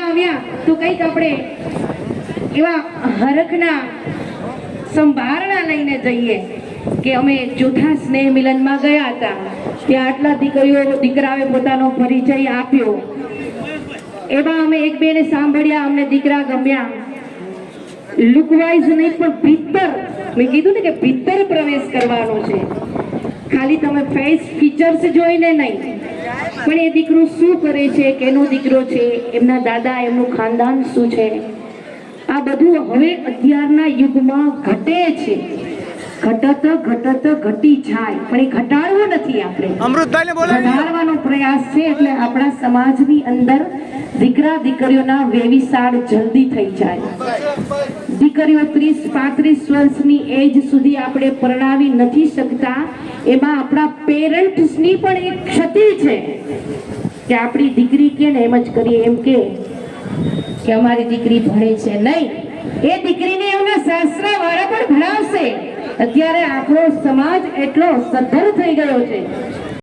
આવ્યા? તો કંઈક આપણે એવા હરખના સંભારણા લઈને જઈએ કે અમે ચોથા સ્નેહ મિલનમાં ગયા હતા. ત્યાં આટલા દીકરીઓ દીકરાએ પોતાનો પરિચય આપ્યો. એવા અમે એક સાંભળ્યા, અમને દીકરા ગમ્યા. લુકવાઇઝ નહીં, પણ ભીતર. મેં કીધું ને કે ભીતર પ્રવેશ કરવાનો છે. ખાલી તમે ફેસ ફીચર્સ જોઈને નહીં. પણ એ દીકરો શું કરે છે કેનો દીકરો છે એમના દાદા એમનું ખાનદાન શું છે? આ બધું હવે અત્યારના યુગમાં ઘટે છે. ઘટત ઘટત ઘટી જાય. પણ એ ઘટાડવું નથી આપણે. અમૃતભાઈ ને બોલાવી પ્રયાસ છે એટલે આપણા સમાજની અંદર દીકરા દીકરીઓના વેવિસાળ જલ્દી થઈ જાય. દીકરીઓ ત્રીસ, પાંત્રીસ વર્ષની એજ સુધી આપણે પરણાવી નથી શકતા. એમાં આપણા પેરેન્ટ્સની પણ એક ક્ષતિ છે કે આપણી દીકરી કે ને એમ જ કરીએ, એમ કે કે અમારી દીકરી ભણે છે નહીં. એ દીકરીને એમના સાસરા વાળા પણ ભણાવશે. અત્યારે આપણો સમાજ એટલો સદ્ધર થઈ ગયો છે.